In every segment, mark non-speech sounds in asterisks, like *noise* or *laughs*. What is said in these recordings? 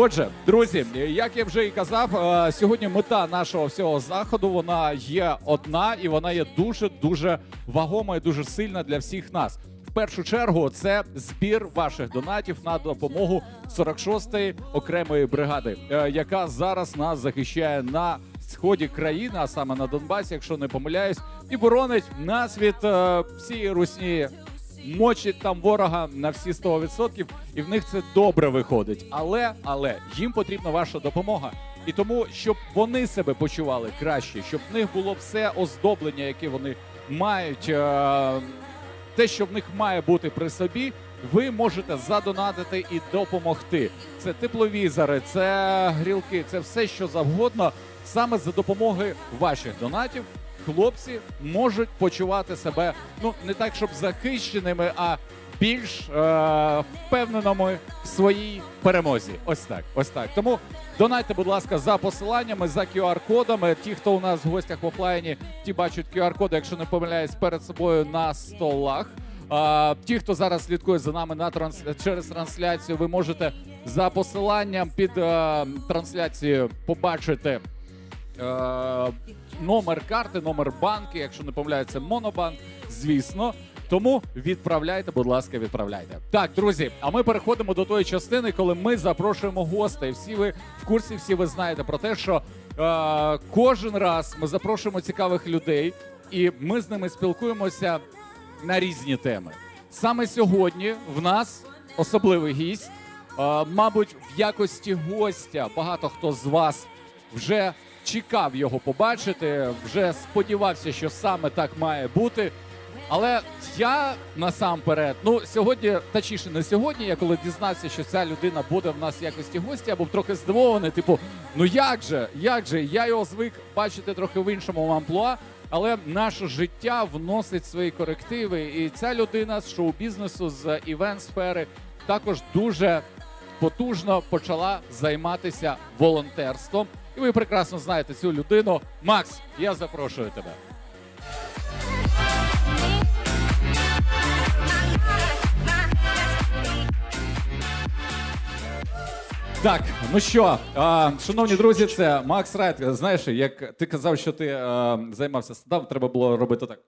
Отже, друзі, як я вже і казав, е, сьогодні мета нашого всього заходу вона є одна і вона є дуже дуже вагома і дуже сильна для всіх нас. В першу чергу це збір ваших донатів на допомогу 46-ї окремої бригади, е, яка зараз нас захищає на сході країни, а саме на Донбасі, якщо не помиляюсь, і боронить нас від е, всієї русні мочить там ворога на всі 100%, і в них це добре виходить. Але але їм потрібна ваша допомога. І тому, щоб вони себе почували краще, щоб в них було все оздоблення, яке вони мають, е- те, що в них має бути при собі, ви можете задонатити і допомогти. Це тепловізори, це грілки, це все, що завгодно. Саме за допомогою ваших донатів хлопці можуть почувати себе ну не так, щоб захищеними, а більш е- впевненими в своїй перемозі. Ось так, ось так. Тому донайте, будь ласка, за посиланнями, за QR-кодами. Ті, хто у нас в гостях в офлайні, ті бачать QR-коди, якщо не помиляюсь, перед собою на столах. А, ті, хто зараз слідкує за нами на транс... через трансляцію, ви можете за посиланням під е, трансляцією побачити номер карти, номер банки, якщо не помиляється, монобанк, звісно. Тому відправляйте, будь ласка, відправляйте. Так, друзі, а ми переходимо до тої частини, коли ми запрошуємо гостей. Всі ви в курсі, всі ви знаєте про те, що е, кожен раз ми запрошуємо цікавих людей, і ми з ними спілкуємося на різні теми. Саме сьогодні в нас особливий гість. Е, мабуть, в якості гостя багато хто з вас вже чекав його побачити, вже сподівався, що саме так має бути. Але я насамперед, ну сьогодні, точніше, не сьогодні, я коли дізнався, що ця людина буде в нас в якості гостя, я був трохи здивований. Типу, ну як же, як же? Я його звик бачити трохи в іншому амплуа, але наше життя вносить свої корективи. І ця людина з шоу-бізнесу, з івент сфери також дуже потужно почала займатися волонтерством. І ви прекрасно знаєте цю людину. Макс, я запрошую тебе. Так, ну що, а, шановні друзі, це Макс Райт. Знаєш, як ти казав, що ти а, займався стендапом, треба було робити так.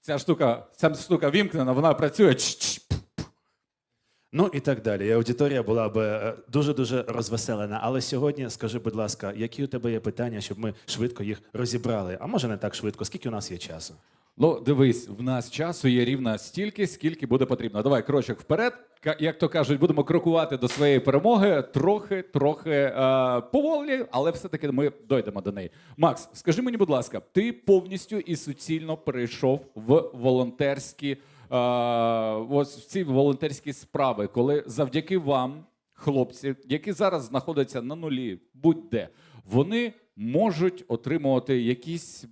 Ця штука, ця штука вімкнена, вона працює. Чш-чш. Ну і так далі. І аудиторія була би дуже дуже розвеселена. Але сьогодні скажи, будь ласка, які у тебе є питання, щоб ми швидко їх розібрали? А може не так швидко? Скільки у нас є часу? Ну, дивись, в нас часу є рівно стільки, скільки буде потрібно. Давай крочок вперед. Як то кажуть, будемо крокувати до своєї перемоги трохи, трохи е, поволі, але все-таки ми дойдемо до неї. Макс, скажи мені, будь ласка, ти повністю і суцільно перейшов в волонтерські е, ось в ці волонтерські справи, коли завдяки вам, хлопці, які зараз знаходяться на нулі, будь-де, вони можуть отримувати якісь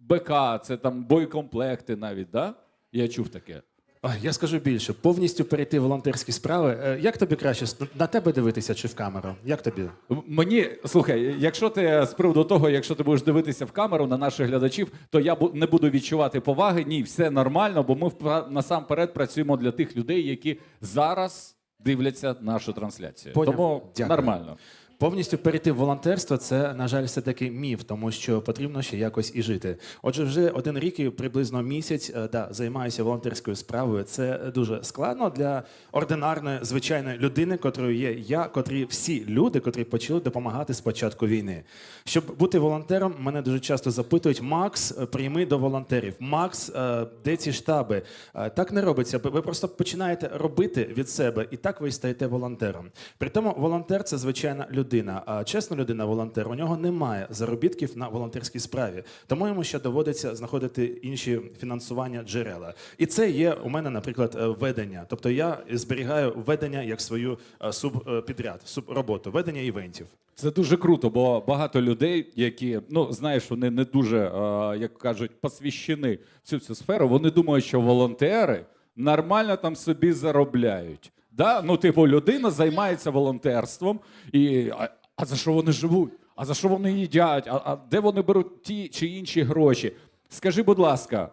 БК, це там боєкомплекти навіть, да? Я чув таке. Ой, я скажу більше, повністю перейти в волонтерські справи. Е, Як тобі краще на тебе дивитися чи в камеру? Як тобі? Мені слухай, якщо ти з приводу того, якщо ти будеш дивитися в камеру на наших глядачів, то я не буду відчувати поваги. Ні, все нормально, бо ми насамперед працюємо для тих людей, які зараз дивляться нашу трансляцію. Поняв. Тому Дякую. нормально. Повністю перейти в волонтерство це, на жаль, все таки міф, тому що потрібно ще якось і жити. Отже, вже один рік і приблизно місяць е, да, займаюся волонтерською справою. Це дуже складно для ординарної звичайної людини, котрою є я, котрі всі люди, котрі почали допомагати з початку війни. Щоб бути волонтером, мене дуже часто запитують: Макс, е, прийми до волонтерів. Макс, е, де ці штаби? Так не робиться. Ви просто починаєте робити від себе, і так ви стаєте волонтером. При тому, волонтер це звичайна людина. А чесна людина, волонтер, у нього немає заробітків на волонтерській справі. Тому йому ще доводиться знаходити інші фінансування джерела. І це є у мене, наприклад, е, ведення. Тобто я зберігаю ведення як свою е, субпідряд, суброботу, ведення івентів. Це дуже круто, бо багато людей, які ну знаєш, вони не дуже, е, як кажуть, посвящені цю цю сферу. Вони думають, що волонтери нормально там собі заробляють. Да? Ну, типу, людина займається волонтерством, і а, а за що вони живуть? А за що вони їдять? А, а де вони беруть ті чи інші гроші? Скажи, будь ласка,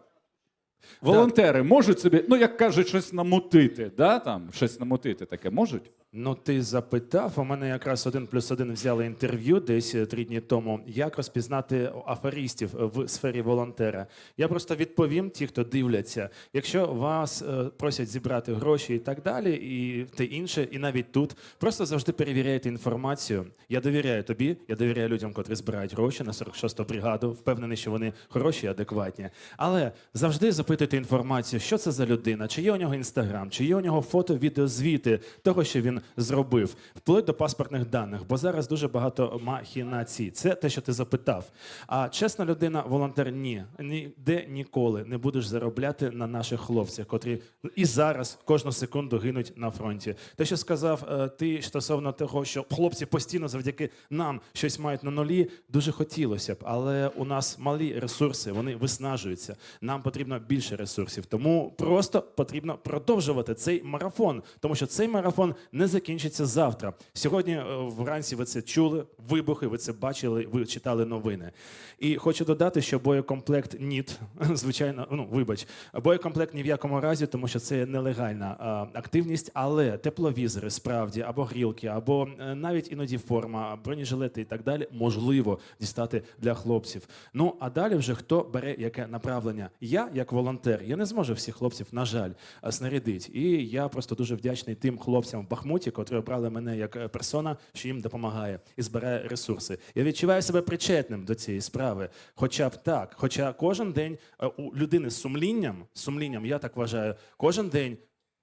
волонтери можуть собі, ну як кажуть, щось намутити, да? там, щось намутити таке можуть? Ну, ти запитав. У мене якраз один плюс один взяли інтерв'ю десь е, три дні тому. Як розпізнати аферистів в сфері волонтера? Я просто відповім ті, хто дивляться. Якщо вас е, просять зібрати гроші і так далі, і те інше, і навіть тут, просто завжди перевіряйте інформацію. Я довіряю тобі, я довіряю людям, котрі збирають гроші на 46-ту бригаду. Впевнений, що вони хороші, і адекватні. Але завжди запитуйте інформацію, що це за людина, чи є у нього інстаграм, чи є у нього фото, відеозвіти того, що він зробив, вплоть до паспортних даних. Бо зараз дуже багато махінацій. Це те, що ти запитав. А чесна людина, волонтер, ні, ніде ніколи не будеш заробляти на наших хлопцях, котрі і зараз кожну секунду гинуть на фронті. Те, що сказав е, ти стосовно того, що хлопці постійно завдяки нам щось мають на нулі, дуже хотілося б, але у нас малі ресурси, вони виснажуються. Нам потрібно більше ресурсів. Тому просто потрібно продовжувати цей марафон, тому що цей марафон не закінчиться завтра. Сьогодні е, вранці ви це чули, вибухи, ви це бачили, ви читали новини. І хочу додати, що боєкомплект НІТ, *laughs* звичайно, ну вибач, боєкомплект ні в якому разі, тому що це нелегальна а, активність, але тепловізори справді або грілки, або е, навіть іноді форма, бронежилети і так далі можливо дістати для хлопців. Ну а далі вже хто бере яке направлення. Я, як волонтер, я не зможу всіх хлопців, на жаль, снарядити. І я просто дуже вдячний тим хлопцям в Бахмуті, котрі обрали мене як е, персона, що їм допомагає і збирає ресурси. Я відчуваю себе причетним до цієї справи. Хоча б так, хоча кожен день е, у людини з сумлінням, сумлінням, я так вважаю, кожен день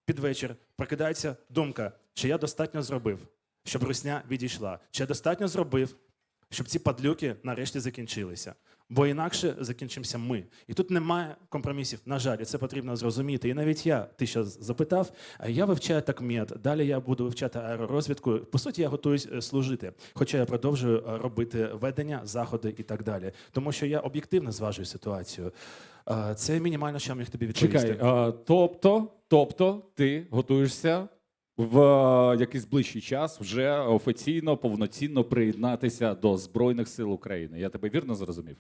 під вечір прокидається думка, чи я достатньо зробив, щоб русня відійшла, чи я достатньо зробив, щоб ці падлюки нарешті закінчилися. Бо інакше закінчимося ми. І тут немає компромісів. На жаль, і це потрібно зрозуміти. І навіть я, ти що запитав, я вивчаю такмет, далі я буду вивчати аеророзвідку. По суті, я готуюсь е, служити, хоча я продовжую е, робити ведення, заходи і так далі. Тому що я об'єктивно зважую ситуацію. Це мінімально, що я міг тобі відповісти. Чекай, а, тобто, тобто, ти готуєшся в е, якийсь ближчий час вже офіційно, повноцінно приєднатися до Збройних сил України. Я тебе вірно зрозумів?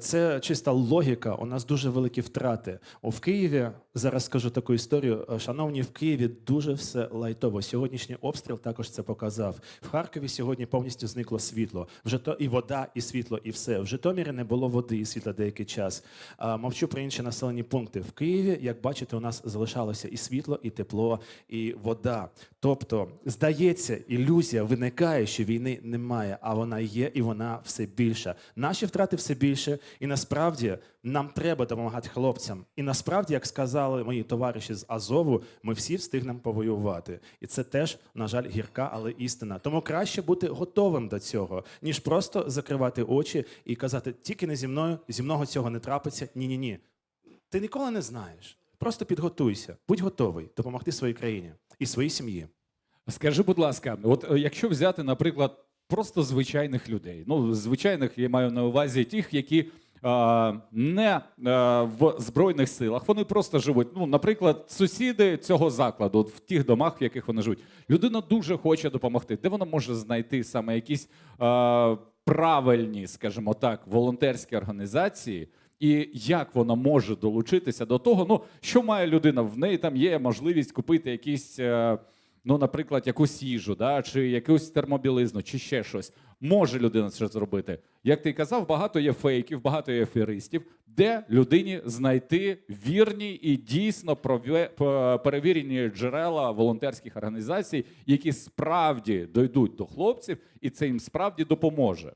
Це чиста логіка. У нас дуже великі втрати. О, в Києві зараз скажу таку історію. Е, Шановні, в Києві дуже все лайтово. Сьогоднішній обстріл також це показав. В Харкові сьогодні повністю зникло світло. Вже то і вода, і світло, і все. В Житомирі не було води і світла деякий час. А, мовчу про інші населені пункти. В Києві, як бачите, у нас залишалося і світло, і тепло, і вода. Тобто, здається, ілюзія виникає, що війни немає, а вона є, і вона все більша. Наші втрати все більше, і насправді нам треба допомагати хлопцям. І насправді, як сказали мої товариші з Азову, ми всі встигнемо повоювати. І це теж, на жаль, гірка, але істина. Тому краще бути готовим до цього, ніж просто закривати очі і казати, тільки не зі мною, зі мною цього не трапиться. Ні, ні, ні. Ти ніколи не знаєш. Просто підготуйся, будь готовий допомогти своїй країні і своїй сім'ї. Скажи, будь ласка, от е, якщо взяти, наприклад, просто звичайних людей, ну звичайних я маю на увазі тих, які. Не в збройних силах, вони просто живуть. Ну, наприклад, сусіди цього закладу, от в тих домах, в яких вони живуть. Людина дуже хоче допомогти. Де вона може знайти саме якісь е, правильні, скажімо так, волонтерські організації, і як вона може долучитися до того, ну що має людина? В неї там є можливість купити якісь. е, ну, наприклад, якусь їжу, да, чи якусь термобілизну, чи ще щось. Може людина це зробити. Як ти казав, багато є фейків, багато є аферистів, де людині знайти вірні і дійсно перевірені джерела волонтерських організацій, які справді дойдуть до хлопців, і це їм справді допоможе.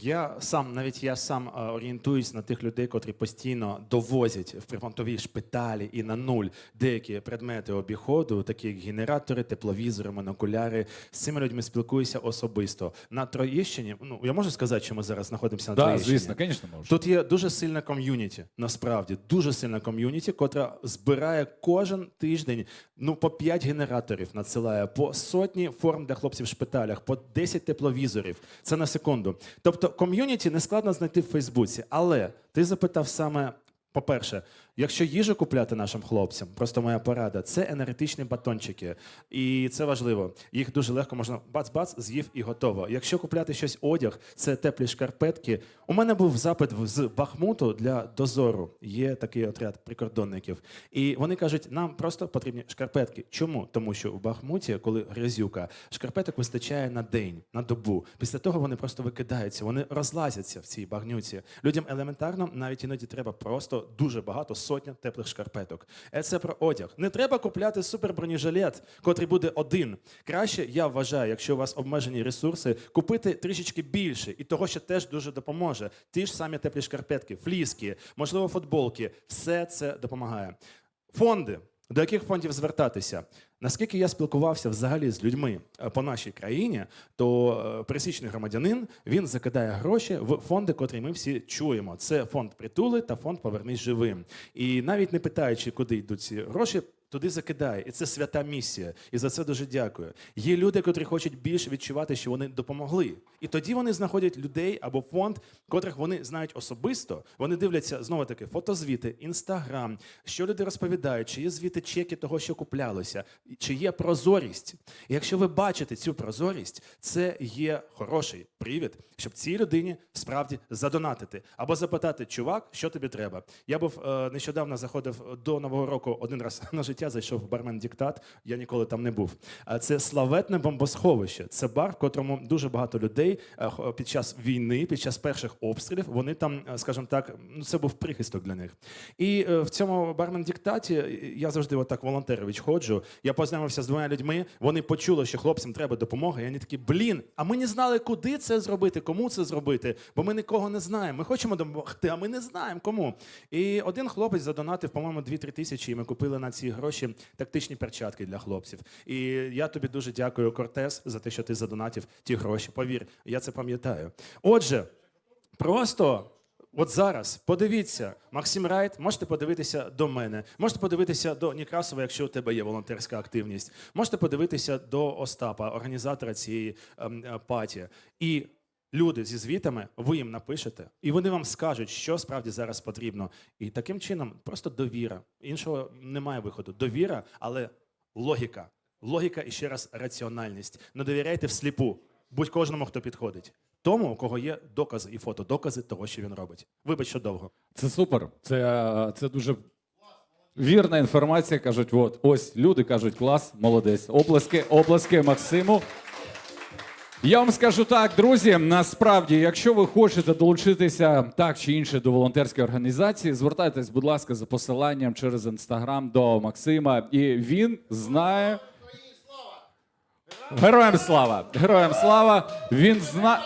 Я сам, навіть я сам е, орієнтуюсь на тих людей, котрі постійно довозять в прифронтові шпиталі і на нуль деякі предмети обіходу, такі як генератори, тепловізори, монокуляри. З цими людьми спілкуюся особисто. На Троєщині, ну я можу сказати, що ми зараз знаходимося на Так, Троєщині? звісно, звісно, може. Тут є дуже сильна ком'юніті, насправді дуже сильна ком'юніті, котра збирає кожен тиждень ну по 5 генераторів, надсилає по сотні форм для хлопців в шпиталях, по 10 тепловізорів. Це на секунду. Тобто ком'юніті не складно знайти в Фейсбуці, але ти запитав саме По-перше, якщо їжу купляти нашим хлопцям, просто моя порада, це енергетичні батончики. І це важливо. Їх дуже легко можна бац-бац, з'їв і готово. Якщо купляти щось одяг, це теплі шкарпетки. У мене був запит з Бахмуту для дозору. Є такий отряд прикордонників. І вони кажуть, нам просто потрібні шкарпетки. Чому? Тому що в Бахмуті, коли грязюка, шкарпеток вистачає на день, на добу. Після того вони просто викидаються, вони розлазяться в цій багнюці. Людям елементарно навіть іноді треба просто дуже багато сотня теплих шкарпеток. Е, Це про одяг. Не треба купляти супербронежилет, котрий буде один. Краще, я вважаю, якщо у вас обмежені ресурси, купити трішечки більше, і того, що теж дуже допоможе. Ті ж самі теплі шкарпетки, фліски, можливо, футболки. Все це допомагає. Фонди. До яких фондів звертатися? Наскільки я спілкувався взагалі з людьми е, по нашій країні, то е, пересічний громадянин він закидає гроші в фонди, котрі ми всі чуємо. Це фонд притули та фонд Повернись живим. І навіть не питаючи, куди йдуть ці гроші. Туди закидає, і це свята місія. І за це дуже дякую. Є люди, котрі хочуть більше відчувати, що вони допомогли. І тоді вони знаходять людей або фонд, котрих вони знають особисто. Вони дивляться знову таки фотозвіти, інстаграм, що люди розповідають, чи є звіти чеки того, що куплялося, чи є прозорість. І якщо ви бачите цю прозорість, це є хороший привід, щоб цій людині справді задонатити або запитати, чувак, що тобі треба. Я був е, нещодавно заходив до нового року один раз *laughs* на життя, зайшов в бармен Діктат. Я ніколи там не був. А це славетне бомбосховище. Це бар, в котрому дуже багато людей е, під час війни, під час перших обстрілів, вони там, е, скажімо так, ну це був прихисток для них. І е, в цьому бармен Діктаті е, я завжди отак волонтерович ходжу. Я познайомився з двома людьми. Вони почули, що хлопцям треба допомога. І вони такі, блін, а ми не знали, куди це зробити, кому це зробити, бо ми нікого не знаємо. Ми хочемо допомогти, а ми не знаємо кому. І один хлопець задонатив, по-моєму, 2-3 тисячі, і ми купили на ці гроші тактичні перчатки для хлопців. І я тобі дуже дякую, Кортес, за те, що ти задонатив ті гроші. Повір, я це пам'ятаю. Отже, просто. От зараз подивіться, Максим Райт, можете подивитися до мене, можете подивитися до Некрасова, якщо у тебе є волонтерська активність. Можете подивитися до Остапа, організатора цієї ем, е, паті. І люди зі звітами, ви їм напишете, і вони вам скажуть, що справді зараз потрібно. І таким чином просто довіра. Іншого немає виходу. Довіра, але логіка. Логіка і ще раз раціональність. Не довіряйте всліпу. Будь кожному, хто підходить. Тому, у кого є докази і фотодокази того, що він робить. Вибач, що довго. Це супер. Це, це дуже вірна інформація. Кажуть, от ось люди кажуть, клас, молодець. Оплески, оплески Максиму. Я вам скажу так, друзі. Насправді, якщо ви хочете долучитися так чи інше до волонтерської організації, звертайтесь, будь ласка, за посиланням через інстаграм до Максима, і він знає. Героям слава! Героям слава! Він знає.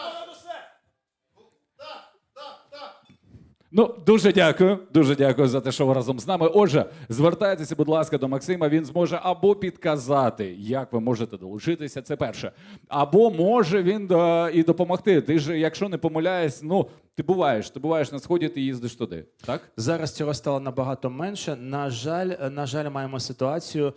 Ну, дуже дякую. Дуже дякую за те, що ви разом з нами. Отже, звертайтеся, будь ласка, до Максима. Він зможе або підказати, як ви можете долучитися. Це перше. Або може він е, і допомогти. Ти ж, якщо не помиляюсь, ну ти буваєш, ти буваєш на сході, ти їздиш туди. Так? Зараз цього стало набагато менше. На жаль, на жаль, маємо ситуацію.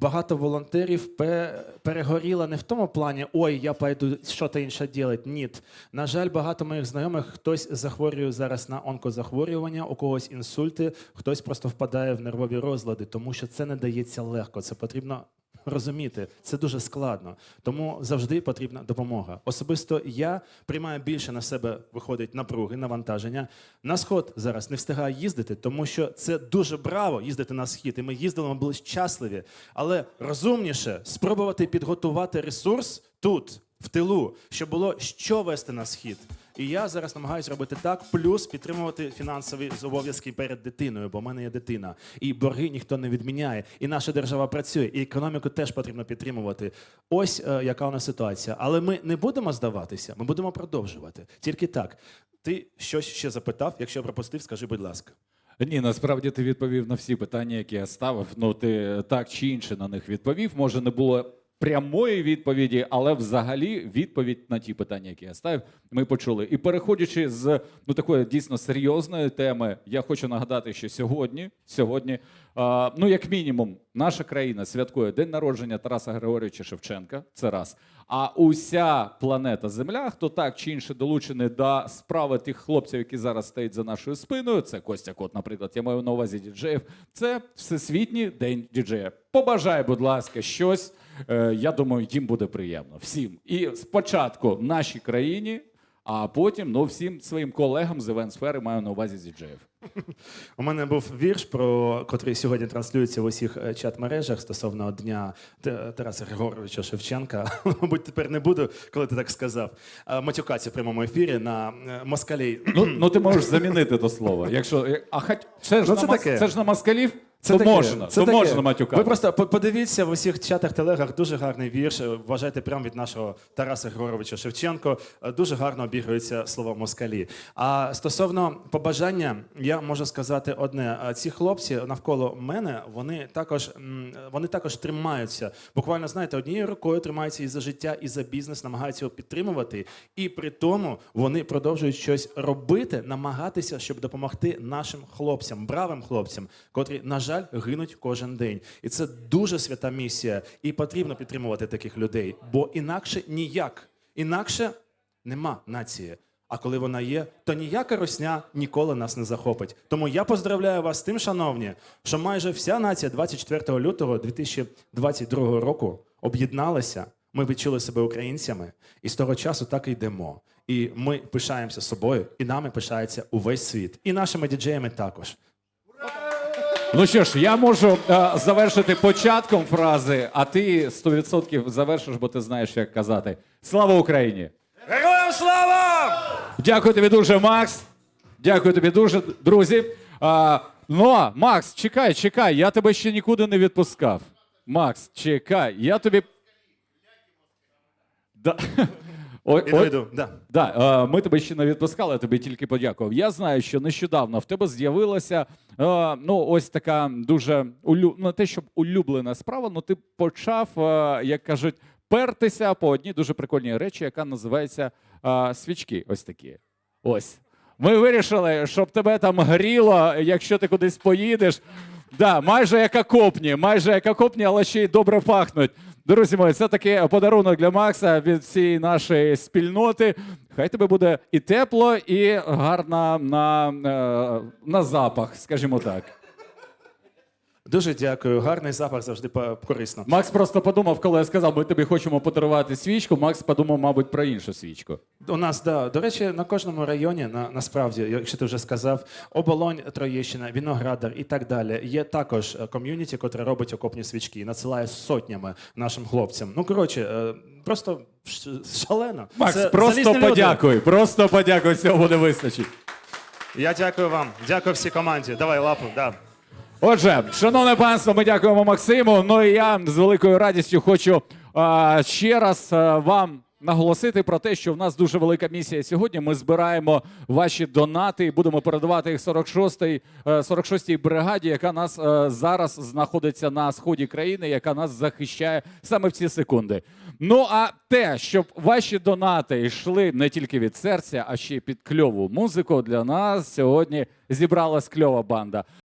Багато волонтерів пе- перегоріло не в тому плані, ой, я пойду щось інше робити. Ні. На жаль, багато моїх знайомих хтось захворює зараз на онкозахворювання, у когось інсульти, хтось просто впадає в нервові розлади, тому що це не дається легко. Це потрібно розуміти. Це дуже складно. Тому завжди потрібна допомога. Особисто я приймаю більше на себе виходить напруги, навантаження. На сход зараз не встигаю їздити, тому що це дуже браво їздити на схід. І ми їздили, ми були щасливі. Але розумніше спробувати підготувати ресурс тут, в тилу, щоб було що вести на схід. І я зараз намагаюся робити так, плюс підтримувати фінансові зобов'язки перед дитиною, бо в мене є дитина. І борги ніхто не відміняє. І наша держава працює, і економіку теж потрібно підтримувати. Ось е, яка у нас ситуація. Але ми не будемо здаватися, ми будемо продовжувати. Тільки так. Ти щось ще запитав? Якщо пропустив, скажи, будь ласка. Ні, насправді ти відповів на всі питання, які я ставив. Ну ти так чи інше на них відповів. Може, не було прямої відповіді, але взагалі відповідь на ті питання, які я ставив, ми почули. І переходячи з ну такої дійсно серйозної теми, я хочу нагадати, що сьогодні, сьогодні, а, ну як мінімум, наша країна святкує день народження Тараса Григорьовича Шевченка. Це раз. А уся планета Земля, хто так чи інше долучений до справи тих хлопців, які зараз стоять за нашою спиною. Це Костя Кот, наприклад, я маю на увазі діджеїв. Це Всесвітній день діджея. Побажай, будь ласка, щось. Е, Я думаю, їм буде приємно. Всім. І спочатку нашій країні, а потім ну, всім своїм колегам з івент-сфери маю на увазі діджеїв. У мене був вірш, про котрий сьогодні транслюється в усіх е, чат-мережах стосовно дня Тараса Григоровича Шевченка. *laughs* Мабуть, тепер не буду, коли ти так сказав. Е, Матюкатися в прямому ефірі на москалій. Ну, ну ти можеш замінити то слово. Якщо, а хоч, це, ж Ну, на, це мас- таке. це ж на москалів, Це то таке, можна, це то таке. можна матюкати. Ви просто по- подивіться в усіх чатах, телегах дуже гарний вірш. е, Вважайте прямо від нашого Тараса Григоровича Шевченко. Е, Дуже гарно обігрується слово москалі. А стосовно побажання, я можу сказати одне: Е, ці хлопці навколо мене вони також м, вони також тримаються. Буквально знаєте, однією рукою тримаються і за життя, і за бізнес, намагаються його підтримувати. І при тому вони продовжують щось робити, намагатися, щоб допомогти нашим хлопцям, бравим хлопцям, котрі, на жаль, гинуть кожен день. І це дуже свята місія. І потрібно підтримувати таких людей, бо інакше ніяк, інакше нема нації. А коли вона є, то ніяка росня ніколи нас не захопить. Тому я поздравляю вас з тим, шановні, що майже вся нація 24 лютого 2022 року об'єдналася. Ми відчули себе українцями, і з того часу так і йдемо. І ми пишаємося собою, і нами пишається увесь світ, і нашими діджеями також. Ну що ж, я можу е, завершити початком фрази, а ти 100% завершиш, бо ти знаєш, як казати. Слава Україні! Героям слава! Дякую тобі дуже, Макс. Дякую тобі дуже, друзі. А, ну, а, Макс, чекай, чекай, я тебе ще нікуди не відпускав. Макс, чекай, я тобі. Да. Ой, Іду, ой. Да. Да, е, ми тебе ще не відпускали, я тобі тільки подякував. Я знаю, що нещодавно в тебе з'явилася е, ну, ось така дуже улю... не те, щоб улюблена справа, але ти почав, е, як кажуть, пертися по одній дуже прикольній речі, яка називається е, свічки. Ось такі. Ось. Ми вирішили, щоб тебе там гріло, якщо ти кудись поїдеш. Да, майже як окопні, майже як окопні, але ще й добре пахнуть. Друзі мої, це такий подарунок для Макса від всієї нашої спільноти. Хай тебе буде і тепло, і гарно на, е, на запах, скажімо так. Дуже дякую. Гарний запах завжди по- корисно. Макс просто подумав, коли я сказав, ми тобі хочемо подарувати свічку. Макс подумав, мабуть, про іншу свічку. У нас, да, до речі, на кожному районі, на, насправді, якщо ти вже сказав, оболонь, Троєщина, Віноградар і так далі. Є також е, ком'юніті, котре робить окопні свічки і надсилає сотнями нашим хлопцям. Ну, коротше, е, просто ш- шалено. Макс, Це просто залізні люди. подякуй. Просто подякуй, цього буде вистачить. Я дякую вам. Дякую всій команді. Давай лапу. Да. Отже, шановне панство, ми дякуємо Максиму. Ну і я з великою радістю хочу а, ще раз а, вам. Наголосити про те, що в нас дуже велика місія сьогодні. Ми збираємо ваші донати і будемо передавати їх 46-й, е, 46-й бригаді, яка нас е, зараз знаходиться на сході країни, яка нас захищає саме в ці секунди. Ну а те, щоб ваші донати йшли не тільки від серця, а ще й під кльову музику, для нас сьогодні зібралась кльова банда.